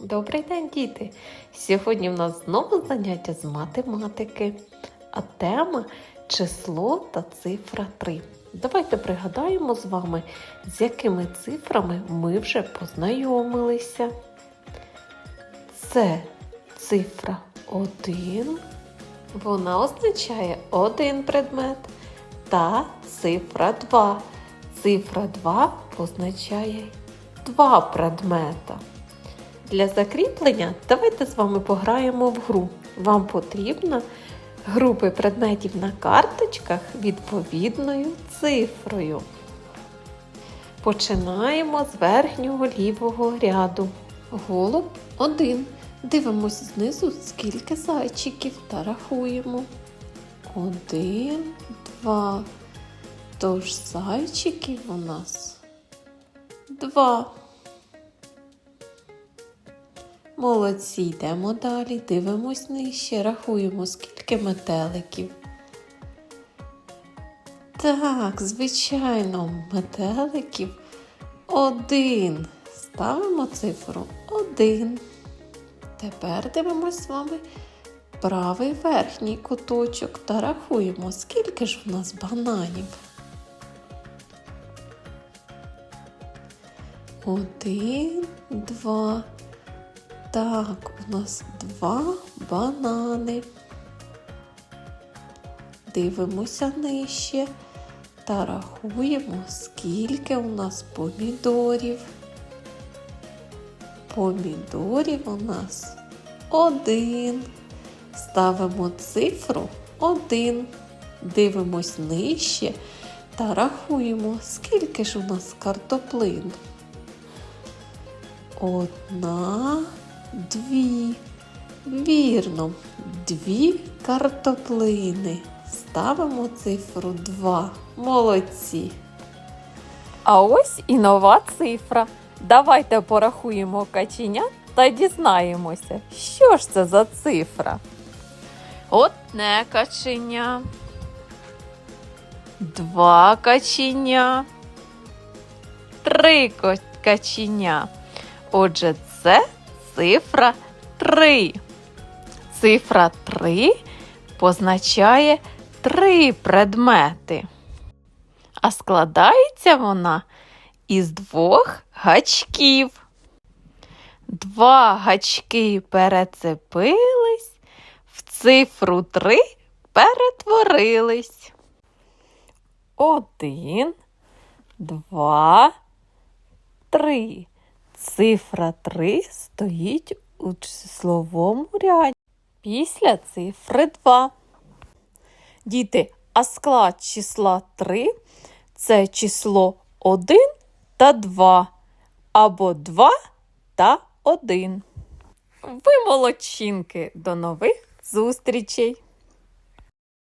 Добрий день, діти! Сьогодні в нас знову заняття з математики, а тема число та цифра 3. Давайте пригадаємо з вами, з якими цифрами ми вже познайомилися. Це цифра 1. Вона означає один предмет. Та цифра 2. Цифра 2 позначає два предмета. Для закріплення давайте з вами пограємо в гру. Вам потрібно групи предметів на карточках відповідною цифрою. Починаємо з верхнього лівого ряду. Голуб 1. Дивимось знизу, скільки зайчиків та рахуємо. Один, два. Тож зайчиків у нас два. Молодці, йдемо далі, дивимось нижче, рахуємо, скільки метеликів. Так, звичайно, метеликів один. Ставимо цифру один. Тепер дивимось з вами правий верхній куточок та рахуємо, скільки ж в нас бананів. Один, два. Так, у нас два банани. Дивимося нижче та рахуємо, скільки у нас помідорів. Помідорів у нас один. Ставимо цифру один. Дивимось нижче та рахуємо, скільки ж у нас картоплин. Одна, дві. Вірно, дві картоплини. Ставимо цифру 2. Молодці. А ось і нова цифра. Давайте порахуємо каченя та дізнаємося, що ж це за цифра. Одне каченя. Два каченя. Три каченя. Отже, це цифра 3. Цифра 3 позначає три предмети. А складається вона із двох гачків. Два гачки перецепились, в цифру 3 перетворились. Один, два, три. Цифра 3 стоїть у числовому ряді після цифри 2. Діти, а склад числа 3 це число 1 та 2 або 2 та 1. Ви молодчинки! До нових зустрічей!